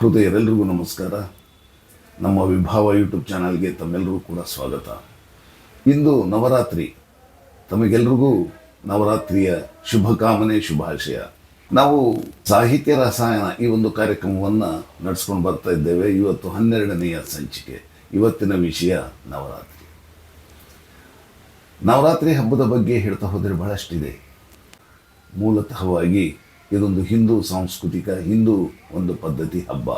ಹೃದಯರೆಲ್ಲರಿಗೂ ನಮಸ್ಕಾರ. ನಮ್ಮ ವಿಭಾವ ಯೂಟ್ಯೂಬ್ ಚಾನಲ್ಗೆ ತಮ್ಮೆಲ್ಲರಿಗೂ ಕೂಡ ಸ್ವಾಗತ. ಇಂದು ನವರಾತ್ರಿ. ತಮಗೆಲ್ರಿಗೂ ನವರಾತ್ರಿಯ ಶುಭಕಾಮನೆ, ಶುಭಾಶಯ. ನಾವು ಸಾಹಿತ್ಯ ರಸಾಯನ ಈ ಒಂದು ಕಾರ್ಯಕ್ರಮವನ್ನು ನಡೆಸ್ಕೊಂಡು ಬರ್ತಾ ಇದ್ದೇವೆ. ಇವತ್ತು ಹನ್ನೆರಡನೆಯ ಸಂಚಿಕೆ, ಇವತ್ತಿನ ವಿಷಯ ನವರಾತ್ರಿ. ನವರಾತ್ರಿ ಹಬ್ಬದ ಬಗ್ಗೆ ಹೇಳ್ತಾ ಹೋದರೆ ಬಹಳಷ್ಟಿದೆ. ಮೂಲತಃವಾಗಿ ಇದೊಂದು ಹಿಂದೂ ಸಾಂಸ್ಕೃತಿಕ ಹಿಂದೂ ಒಂದು ಪದ್ಧತಿ ಹಬ್ಬ.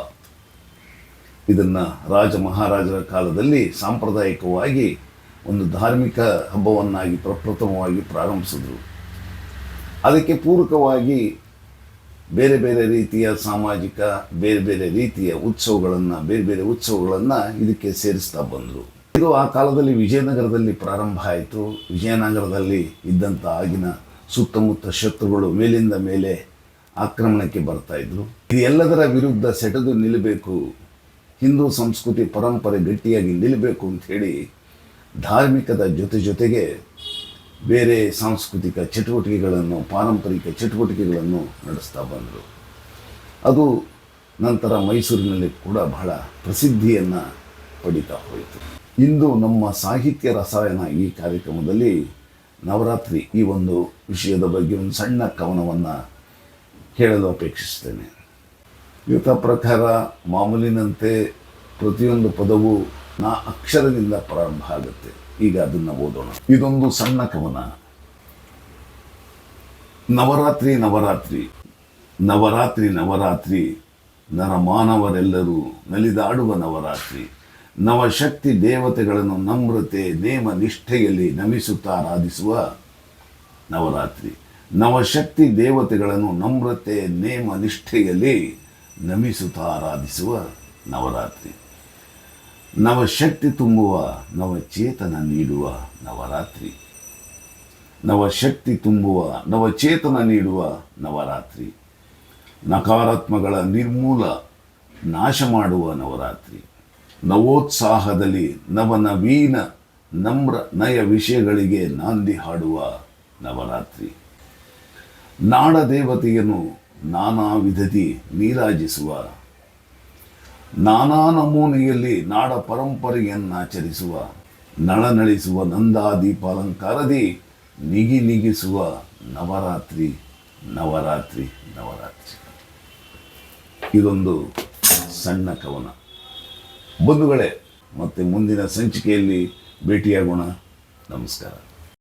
ಇದನ್ನು ರಾಜ ಮಹಾರಾಜರ ಕಾಲದಲ್ಲಿ ಸಾಂಪ್ರದಾಯಿಕವಾಗಿ ಒಂದು ಧಾರ್ಮಿಕ ಹಬ್ಬವನ್ನಾಗಿ ಪ್ರಪ್ರಥಮವಾಗಿ ಪ್ರಾರಂಭಿಸಿದ್ರು. ಅದಕ್ಕೆ ಪೂರಕವಾಗಿ ಬೇರೆ ಬೇರೆ ರೀತಿಯ ಸಾಮಾಜಿಕ, ಬೇರೆ ಬೇರೆ ರೀತಿಯ ಉತ್ಸವಗಳನ್ನು, ಬೇರೆ ಬೇರೆ ಉತ್ಸವಗಳನ್ನು ಇದಕ್ಕೆ ಸೇರಿಸ್ತಾ ಬಂದರು. ಇದು ಆ ಕಾಲದಲ್ಲಿ ವಿಜಯನಗರದಲ್ಲಿ ಪ್ರಾರಂಭ ಆಯಿತು. ವಿಜಯನಗರದಲ್ಲಿ ಇದ್ದಂಥ ಆಗಿನ ಸುತ್ತಮುತ್ತ ಶತ್ರುಗಳು ಮೇಲಿಂದ ಮೇಲೆ ಆಕ್ರಮಣಕ್ಕೆ ಬರ್ತಾ ಇದ್ರು. ಇದೆಲ್ಲದರ ವಿರುದ್ಧ ಸೆಟೆದು ನಿಲ್ಲಬೇಕು ಹಿಂದೂ ಸಂಸ್ಕೃತಿ ಪರಂಪರೆ ಗಟ್ಟಿಯಾಗಿ ನಿಲ್ಲಬೇಕು ಅಂತ ಹೇಳಿ ಧಾರ್ಮಿಕದ ಜೊತೆ ಜೊತೆಗೆ ಬೇರೆ ಸಾಂಸ್ಕೃತಿಕ ಚಟುವಟಿಕೆಗಳನ್ನು, ಪಾರಂಪರಿಕ ಚಟುವಟಿಕೆಗಳನ್ನು ನಡೆಸ್ತಾ ಬಂದರು. ಅದು ನಂತರ ಮೈಸೂರಿನಲ್ಲಿ ಕೂಡ ಬಹಳ ಪ್ರಸಿದ್ಧಿಯನ್ನು ಪಡಿತಾ ಹೋಯಿತು. ಇಂದು ನಮ್ಮ ಸಾಹಿತ್ಯ ರಸಾಯನ ಈ ಕಾರ್ಯಕ್ರಮದಲ್ಲಿ ನವರಾತ್ರಿ ಈ ಒಂದು ವಿಷಯದ ಬಗ್ಗೆ ಒಂದು ಸಣ್ಣ ಕವನವನ್ನು ಹೇಳಲು ಅಪೇಕ್ಷಿಸ್ತೇನೆ ಯುತ ಪ್ರಕಾರ ಮಾಮೂಲಿನಂತೆ ಪ್ರತಿಯೊಂದು ಪದವು ನಾ ಅಕ್ಷರದಿಂದ ಪ್ರಾರಂಭ ಆಗುತ್ತೆ. ಈಗ ಅದನ್ನು ಓದೋಣ. ಇದೊಂದು ಸಣ್ಣ ಕವನ. ನವರಾತ್ರಿ ನವರಾತ್ರಿ. ನವರಾತ್ರಿ ನವರಾತ್ರಿ. ನರಮಾನವರೆಲ್ಲರೂ ನಲಿದಾಡುವ ನವರಾತ್ರಿ. ನವಶಕ್ತಿ ದೇವತೆಗಳನ್ನು ನಮ್ರತೆ, ನೇಮ, ನಿಷ್ಠೆಯಲ್ಲಿ ನಮಿಸುತ್ತಾ ಆರಾಧಿಸುವ ನವರಾತ್ರಿ. ನವಶಕ್ತಿ ದೇವತೆಗಳನ್ನು ನಮ್ರತೆ, ನೇಮ, ನಿಷ್ಠೆಯಲ್ಲಿ ನಮಿಸುತ್ತಾ ಆರಾಧಿಸುವ ನವರಾತ್ರಿ. ನವಶಕ್ತಿ ತುಂಬುವ, ನವಚೇತನ ನೀಡುವ ನವರಾತ್ರಿ. ನವಶಕ್ತಿ ತುಂಬುವ, ನವಚೇತನ ನೀಡುವ ನವರಾತ್ರಿ. ನಕಾರಾತ್ಮಗಳ ನಿರ್ಮೂಲ, ನಾಶ ಮಾಡುವ ನವರಾತ್ರಿ. ನವೋತ್ಸಾಹದಲ್ಲಿ ನವನವೀನ, ನಮ್ರ ನಯ ವಿಷಯಗಳಿಗೆ ನಾಂದಿ ಹಾಡುವ ನವರಾತ್ರಿ. ನಾಡ ದೇವತೆಯನ್ನು ನಾನಾ ವಿಧತಿ ನೀರಾಜಿಸುವ, ನಾನಾ ನಮೂನೆಯಲ್ಲಿ ನಾಡ ಪರಂಪರೆಯನ್ನಾಚರಿಸುವ, ನಳನಳಿಸುವ ನಂದಾದೀಪಾಲಂಕಾರದಿ ನಿಗಿ ನಿಗಿಸುವ ನವರಾತ್ರಿ ನವರಾತ್ರಿ ನವರಾತ್ರಿ. ಇದೊಂದು ಸಣ್ಣ ಕವನ. ಬಂಧುಗಳೇ, ಮತ್ತೆ ಮುಂದಿನ ಸಂಚಿಕೆಯಲ್ಲಿ ಭೇಟಿಯಾಗೋಣ. ನಮಸ್ಕಾರ.